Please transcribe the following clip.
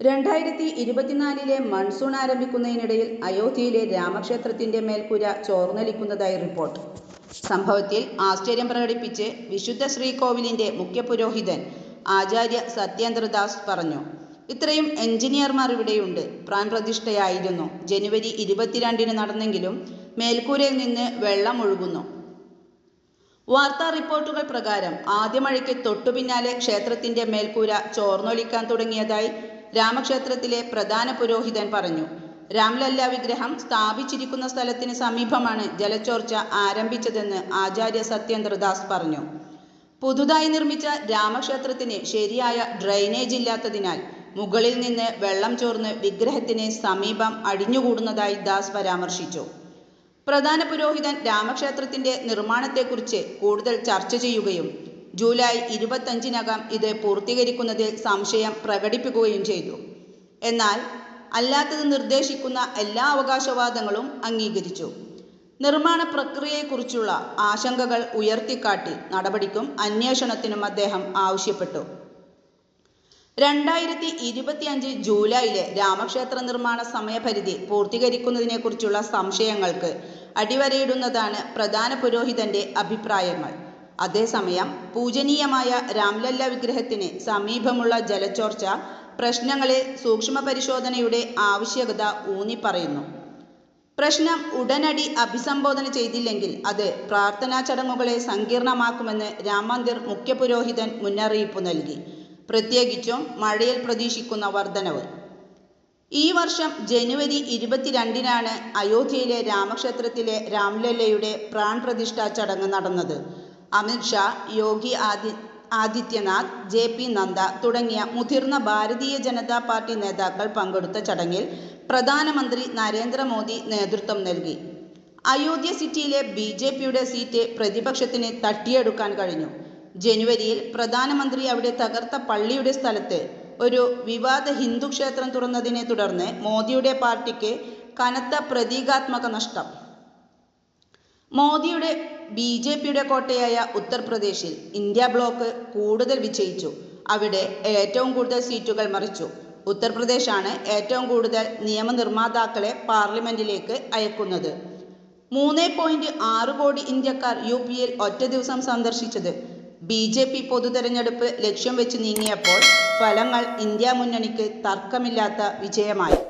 രണ്ടായിരത്തി ഇരുപത്തിനാലിലെ മൺസൂൺ ആരംഭിക്കുന്നതിനിടയിൽ അയോധ്യയിലെ രാമക്ഷേത്രത്തിന്റെ മേൽക്കൂര ചോർന്നൊലിക്കുന്നതായി റിപ്പോർട്ട്. സംഭവത്തിൽ ആശ്ചര്യം പ്രകടിപ്പിച്ച് വിശുദ്ധ ശ്രീകോവിലിന്റെ മുഖ്യപുരോഹിതൻ ആചാര്യ സത്യേന്ദ്രദാസ് പറഞ്ഞു ഇത്രയും എഞ്ചിനീയർമാർ ഇവിടെയുണ്ട്. പ്രാൺപ്രതിഷ്ഠയായിരുന്നു. ജനുവരി ഇരുപത്തിരണ്ടിന് നടന്നെങ്കിലും മേൽക്കൂരയിൽ നിന്ന് വെള്ളം ഒഴുകുന്നു. വാർത്താ റിപ്പോർട്ടുകൾ പ്രകാരം ആദ്യ മഴയ്ക്ക് തൊട്ടുപിന്നാലെ ക്ഷേത്രത്തിന്റെ മേൽക്കൂര ചോർന്നൊലിക്കാൻ തുടങ്ങിയതായി രാമക്ഷേത്രത്തിലെ പ്രധാന പുരോഹിതൻ പറഞ്ഞു രാംലല്ല വിഗ്രഹം സ്ഥാപിച്ചിരിക്കുന്ന സ്ഥലത്തിന് സമീപമാണ് ജലച്ചോർച്ച ആരംഭിച്ചതെന്ന് ആചാര്യ സത്യേന്ദ്രദാസ് പറഞ്ഞു. പുതുതായി നിർമ്മിച്ച രാമക്ഷേത്രത്തിന് ശരിയായ ഡ്രൈനേജ് ഇല്ലാത്തതിനാൽ മുകളിൽ നിന്ന് വെള്ളം ചോർന്ന് വിഗ്രഹത്തിന് സമീപം അടിഞ്ഞുകൂടുന്നതായി ദാസ് പരാമർശിച്ചു. പ്രധാന പുരോഹിതൻ രാമക്ഷേത്രത്തിന്റെ നിർമ്മാണത്തെക്കുറിച്ച് കൂടുതൽ ചർച്ച ചെയ്യുകയും ജൂലൈ ഇരുപത്തഞ്ചിനകം ഇത് പൂർത്തീകരിക്കുന്നതിൽ സംശയം പ്രകടിപ്പിക്കുകയും ചെയ്തു. എന്നാൽ അല്ലാത്തത് നിർദ്ദേശിക്കുന്ന എല്ലാ അവകാശവാദങ്ങളും അംഗീകരിച്ചു. നിർമ്മാണ പ്രക്രിയയെക്കുറിച്ചുള്ള ആശങ്കകൾ ഉയർത്തിക്കാട്ടി നടപടിക്കും അന്വേഷണത്തിനും അദ്ദേഹം ആവശ്യപ്പെട്ടു. രണ്ടായിരത്തി ഇരുപത്തിയഞ്ച് ജൂലൈയിലെ രാമക്ഷേത്ര നിർമ്മാണ സമയപരിധി പൂർത്തീകരിക്കുന്നതിനെക്കുറിച്ചുള്ള സംശയങ്ങൾക്ക് അടിവരയിടുന്നതാണ് പ്രധാന പുരോഹിതന്റെ അഭിപ്രായങ്ങൾ. അതേസമയം പൂജനീയമായ രാംലല്ല വിഗ്രഹത്തിന് സമീപമുള്ള ജലച്ചോർച്ച പ്രശ്നങ്ങളെ സൂക്ഷ്മ പരിശോധനയുടെ ആവശ്യകത ഊന്നിപ്പറയുന്നു പ്രശ്നം ഉടനടി അഭിസംബോധന ചെയ്തില്ലെങ്കിൽ അത് പ്രാർത്ഥനാ ചടങ്ങുകളെ സങ്കീർണമാക്കുമെന്ന് രാം മന്ദിർ മുഖ്യപുരോഹിതൻ മുന്നറിയിപ്പ് നൽകി. പ്രത്യേകിച്ചും മഴയിൽ പ്രതീക്ഷിക്കുന്ന വർധനവ്. ഈ വർഷം ജനുവരി ഇരുപത്തിരണ്ടിനാണ് അയോധ്യയിലെ രാമക്ഷേത്രത്തിലെ രാംലല്ലയുടെ പ്രാൺപ്രതിഷ്ഠാ ചടങ്ങ് നടന്നത്. അമിത്ഷാ യോഗി ആദി ആദിത്യനാഥ് ജെ പി നദ്ദ തുടങ്ങിയ മുതിർന്ന ഭാരതീയ ജനതാ പാർട്ടി നേതാക്കൾ പങ്കെടുത്ത ചടങ്ങിൽ പ്രധാനമന്ത്രി നരേന്ദ്രമോദി നേതൃത്വം നൽകി. അയോധ്യ സിറ്റിയിലെ ബി ജെ പിയുടെ സീറ്റ് പ്രതിപക്ഷത്തിന് തട്ടിയെടുക്കാൻ കഴിഞ്ഞു. ജനുവരിയിൽ പ്രധാനമന്ത്രി അവിടെ തകർത്ത പള്ളിയുടെ സ്ഥലത്ത് ഒരു വിവാദ ഹിന്ദു ക്ഷേത്രം തുറന്നതിനെ തുടർന്ന് മോദിയുടെ പാർട്ടിക്ക് കനത്ത പ്രതീകാത്മക നഷ്ടം. മോദിയുടെ ബി ജെ പിയുടെ കോട്ടയായ ഉത്തർപ്രദേശിൽ ഇന്ത്യ ബ്ലോക്ക് കൂടുതൽ വിജയിച്ചു. അവിടെ ഏറ്റവും കൂടുതൽ സീറ്റുകൾ മറിച്ചു. ഉത്തർപ്രദേശാണ് ഏറ്റവും കൂടുതൽ നിയമനിർമ്മാതാക്കളെ പാർലമെന്റിലേക്ക് അയക്കുന്നത്. മൂന്ന് പോയിന്റ് ആറ് കോടി ഇന്ത്യക്കാർ യു പിയിൽ ഒറ്റ ദിവസം സന്ദർശിച്ചത്. ബി ജെ പി പൊതുതെരഞ്ഞെടുപ്പ് ലക്ഷ്യം വെച്ച് നീങ്ങിയപ്പോൾ ഫലങ്ങൾ ഇന്ത്യ മുന്നണിക്ക് തർക്കമില്ലാത്ത വിജയമായി.